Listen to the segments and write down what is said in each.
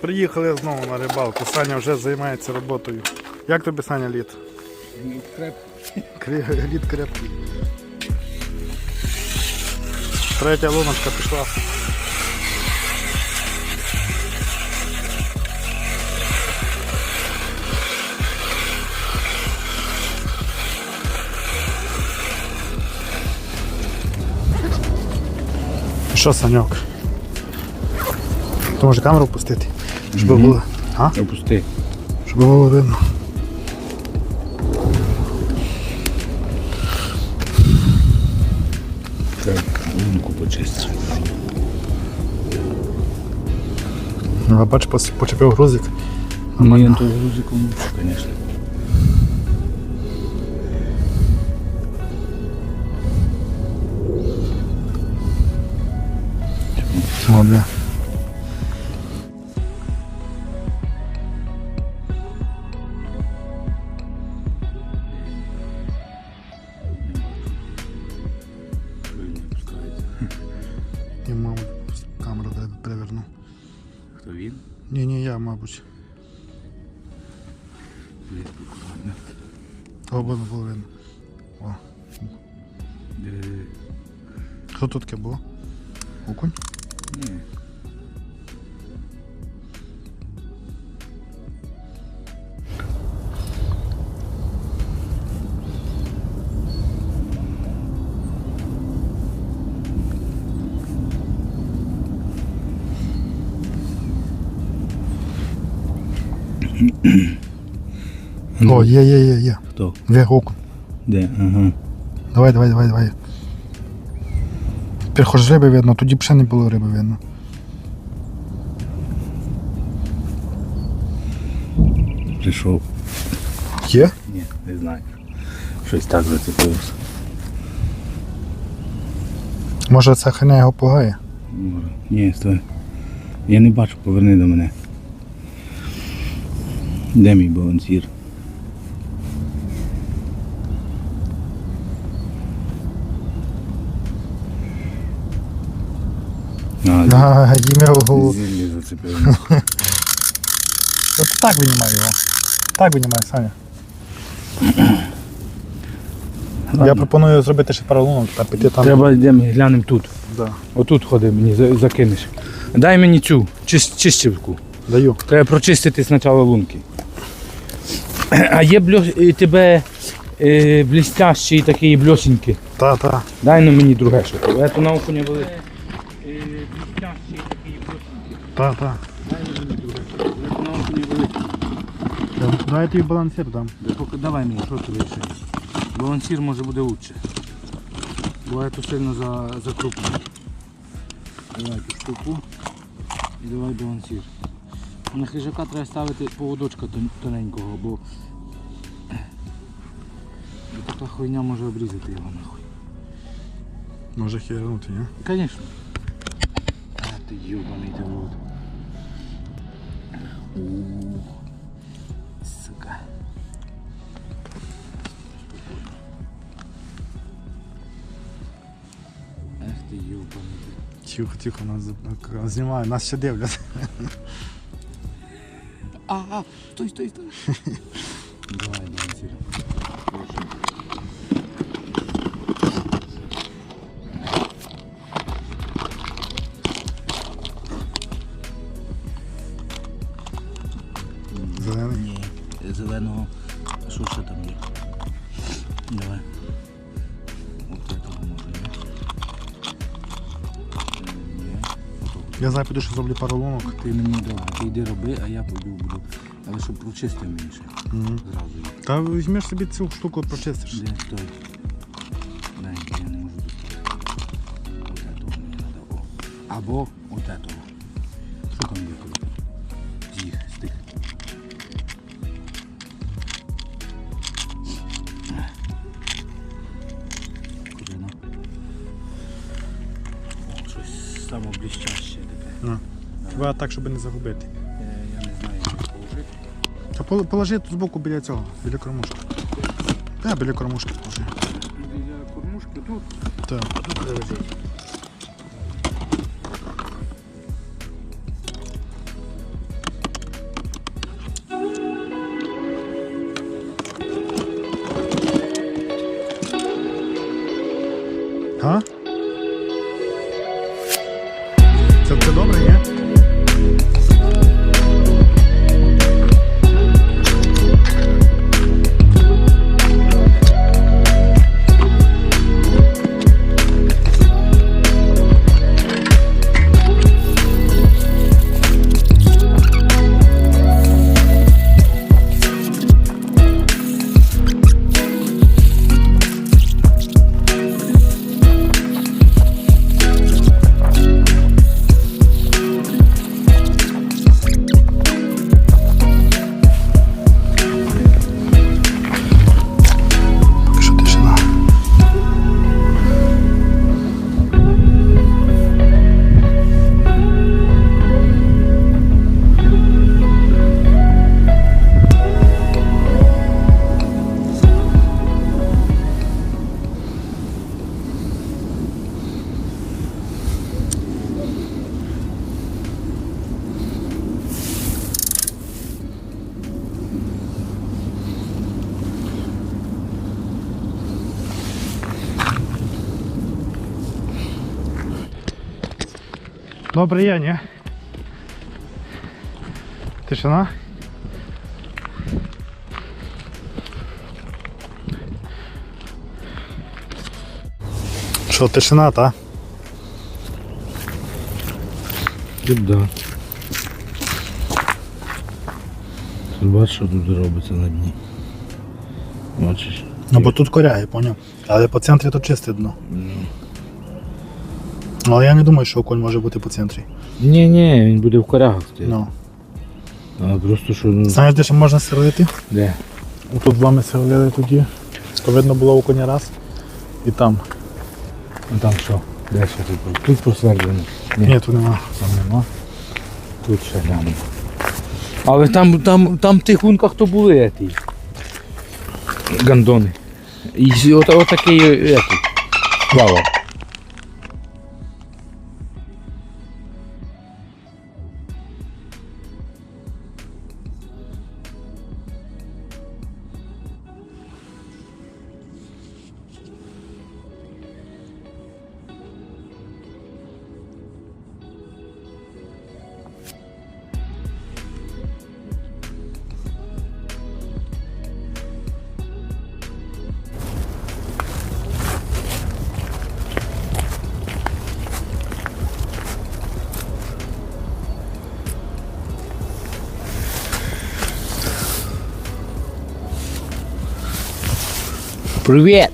Приїхали знову на рибалку. Саня вже займається роботою. Як тобі Саня лід? Крі- Лід крепкий. Третя луночка пішла. Що, Саньок? То може камеру пустити? Щоб було. А? Опусти. Щоб було видно. Так, лунку почисти. Ну, а бач, пос- почепив грузик. Я то грузиком, звісно. Правильно Я, мабуть, камеру переверну. Хто він? Ні, ні, я, мабуть. Оба видно. О. Диви-диви. Хто тут таке було? Окунь? Ні. О, є, є, є, є. Хто? Окунь. Де? Ага. Давай, давай, давай, давай. Тепер хоч риби видно, тоді б ще не було риби видно. Прийшов. Є? Ні, не знаю. Щось так зацепилося. Може це ханя його пугає? Може. Ні, стой. Я не бачу, поверни до мене. Де мій балансір? А, їм його голову. зіллі зацепило. От так винімай його. Так винімай, Саня. Я пропоную зробити ще пару лунок та піти там. Треба йдемо глянемо тут. Да. Отут ходи мені, за- закинеш. Дай мені цю чис- чистівку. Даю. Треба прочистити спочатку лунки. А є бльо... е, тебе е, блістящі такі бльосінькі. Та, та. Дай ну мені друге що. Це на окуня були. Блістящі такі бльосінькі. Та, та. Дай мені друге що. На окуня були. Давай я тобі балансир дам. Давай мені, що тобі ще? Балансір може буде лучше. Я тут сильно за, закрупнений. Давай ту штуку і давай балансір. На хижака треба ставити поводочка тоненького, бо, така хуйня може обрізати його нахуй. Може хернути, ні? Звісно. А ти йобаний ти вот. Сука. Ах ти йобаний ти. Тихо, тихо, нас знімає, нас ще дивлять. А, а, стой, стой, стой. Давай, балансир. Зелений. Ні, зеленого. Що ще там є? Давай. Я зараз піду ще зроблю пару лунок. Ти мені давай, ти йди роби, а я пойду буду. Але щоб прочистив мені ще. Угу. Зразу їх. Та візьмеш собі цю штуку прочистиш. Де стой. Дай, я не можу достати. От этого мені треба. О. Або от этого. Що там є треба так, щоб не загубити. Е, я не знаю, як положити. Та пол- положи тут збоку біля цього, біля кормушки. Та біля кормушки положи. Біля кормушки тут. Так. Тут лежить. А? Це, це добре, ні? Добре є, ні? Тишина. Що, тишина, та? Тут да. Тут бачиш, що тут робиться на дні. Бачиш? Ну бо тут коряє, поняв. Але по центрі тут чисте дно. Але я не думаю, що окунь може бути по центрі. Ні, ні, він буде в корягах стояти. Ну. А просто що ну. Знаєш, де ще можна сверлити? Де? Тут вами сверлили тоді. То видно було окуня раз. І там. А там що? Де ще тут? Тут просвердлено. Ні, Ні, тут нема. там нема. Тут ще гляну. Але там, там, там в тих лунках то були ті. Гандони. І з- от, от такий етий. Плавав. Привіт!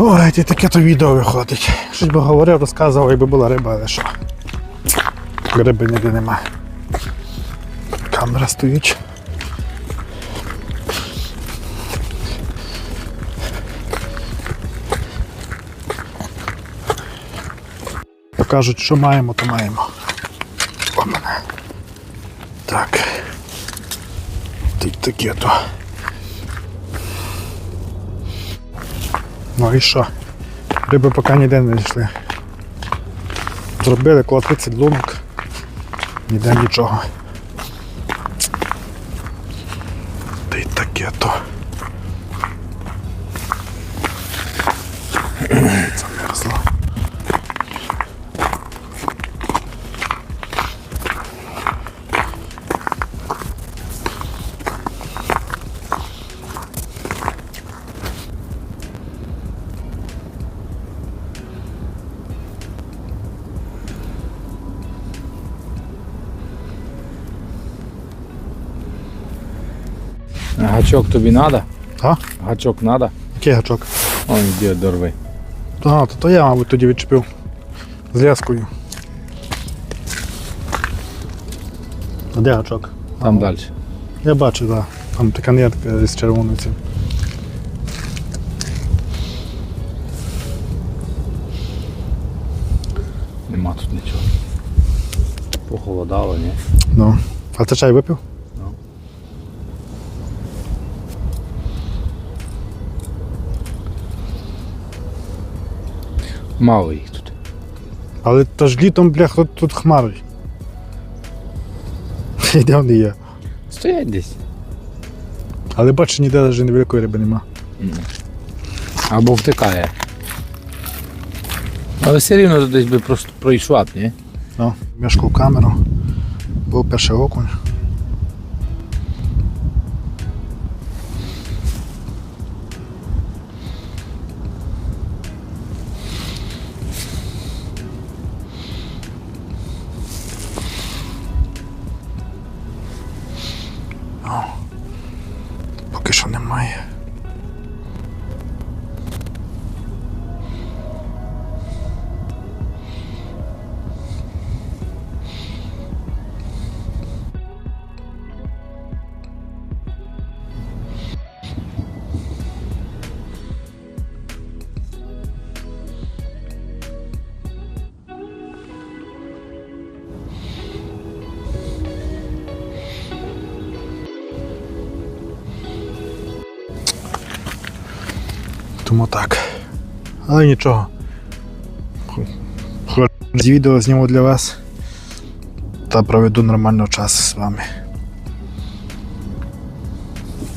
Ой, ти таке то відео виходить. Щось би говорив, розказував, якби була риба, але що. Риби ніде нема. Камера стоїть. Покажуть, що маємо, то маємо. О мене. Так. Тут таке то. Ну і що? Риби поки ніде не йшли. Зробили коло 30 лунок. Ніде нічого. Та й таке то. Гачок тобі треба? А? Гачок треба? Який гачок? Он йде дорви. А, то, то я, мабуть, тоді відчепив. З ляскою. А де гачок? Там далі. Я бачу, так. Да. Там така нитка з червоною цим. Нема тут нічого. Похолодало, ні? Ну. А ти чай випив? Мало їх тут. Але то ж літом, бля, тут, тут хмари. І Де вони є? Стоять десь. Але бачу, ніде навіть невеликої риби нема. Або втикає. Але все рівно десь би просто пройшла б, ні? Ну, мешкав камеру. Був перший окунь. Тому так. Але нічого. З відео зніму для вас. Та проведу нормально час з вами.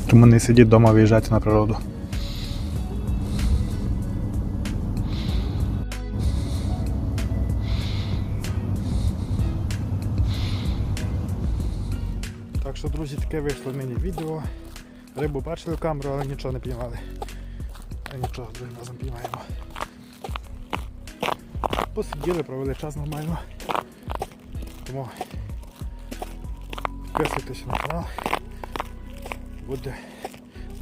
Тому не сидіть вдома, виїжджайте на природу. Так що, друзі, таке вийшло нині відео. Рибу бачили в камеру, але нічого не піймали. А нічого, другим разом піймаємо. Посиділи, провели час нормально. Тому підписуйтесь на канал. Буде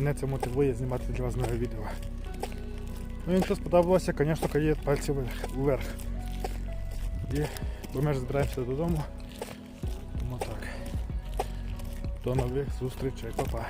мене це мотивує знімати для вас нове відео. Ну, якщо сподобалося, звісно, кає пальці вверх-. І, бо ми ж збираємося додому. Тому так. До нових зустрічей, па-па.